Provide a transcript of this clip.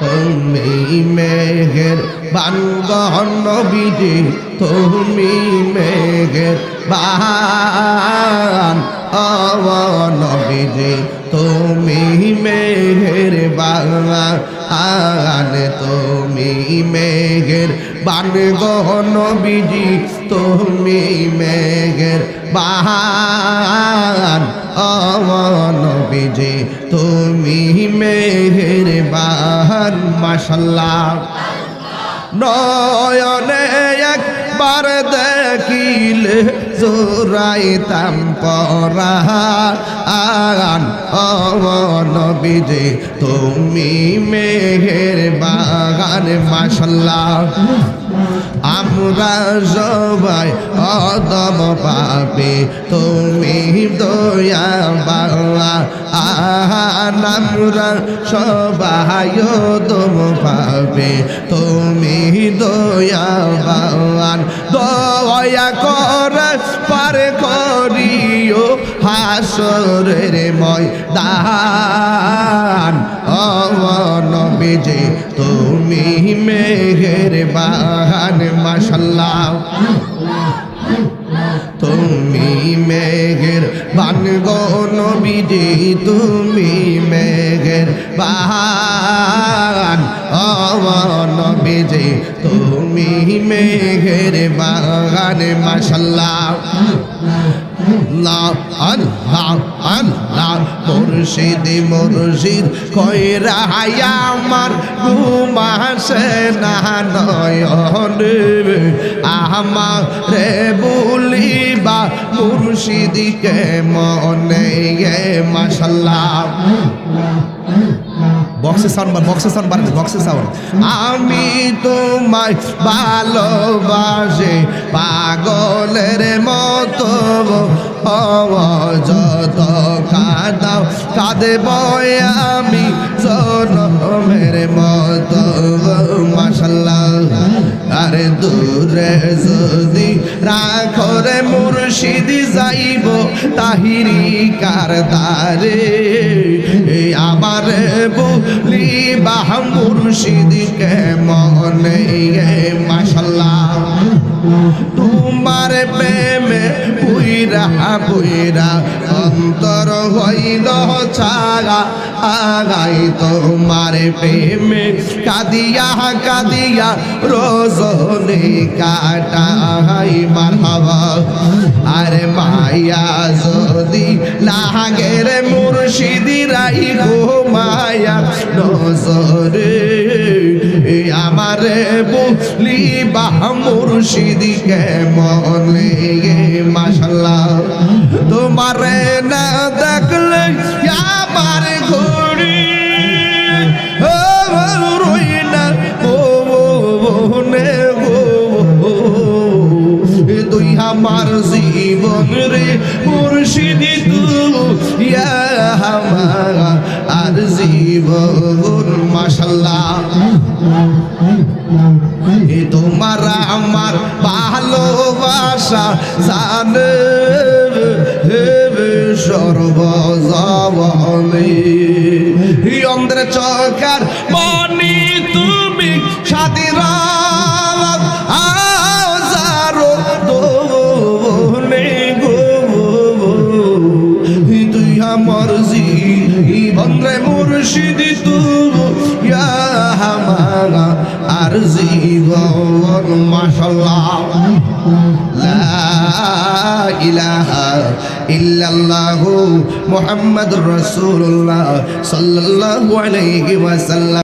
তুমি মেঘের বানগণ নবীজি, তুমি মেঘের বান অব নবীজি, তুমি মেঘের বান তুমি মেঘের বান নবীজি, তুমি মেঘের বান নবীজি, তুমি মেঘের বাহান মাসাল্লাহ নয়নে একবার দেখিলে জোরাইতাম পরান নবীজি, তুমি মেঘের বাগান মাসাল্লাহ আমরা সবাই অদম পাবে তুমি দয়া বাবা আমরা সবাই অদম পাবে। তুমি দয়া বাবান দয়া কর, পার করিও হাসরের ময়দান। নবীজি, তুমি মেঘের বাহান মাসাল্লাহ তুমি মেঘের বান গো নবীজি তুমি মেঘের বাহান নবীজি তুমি মেঘের বাগান মাসাল্লাহ মুর্শিদ মুর্শিদ, কইরা আমার ঘুমাসে না নয়ন। আমার রে বলিবা মুর্শিদকে মনে মাসাল্লাহ বক্সে সাউন্ড বক্সে সাউন্ড বাড়াচ্ছে বক্সে সাউন্ড আমি তোমায় ভালোবাসে, পাগলের মতো। যত কাঁদে বয় আমি জনমের মতো। মাসাল্লাহ আরে দূরে তাহিরি কার দারে আমার বলি বাহ সিদিকে মনে মাসাল্লাহ তোমার প্রেমে বুইরা বুইরা অন্তর হইল ছাগা আগাই তোমার প্রেমে। কাদিয়া কাদিয়া রোজনে কাটাই মারহাবা। আরে মায়া যদি লাগের মুর্শিদি রাই গো মায়া। নজরে আমার বলি বাহ মুর্শিদিকে মনে মাসাল্লাহ তোমার না দেখলে আমার ও রই না, ও নে গো তুই আমার জীবন রে মুর্শিদি তু ইয়া আমার আর মাসাল্লাহ তোমার আমার ভালোবাসা জানে সর্বজবনে। অন্ধ্রে চকার মনি তুমি সাদিরা হামারা আর জীবন মাশাল্লাহ লা ইলাহা ইল্লাল্লাহু মুহাম্মাদুর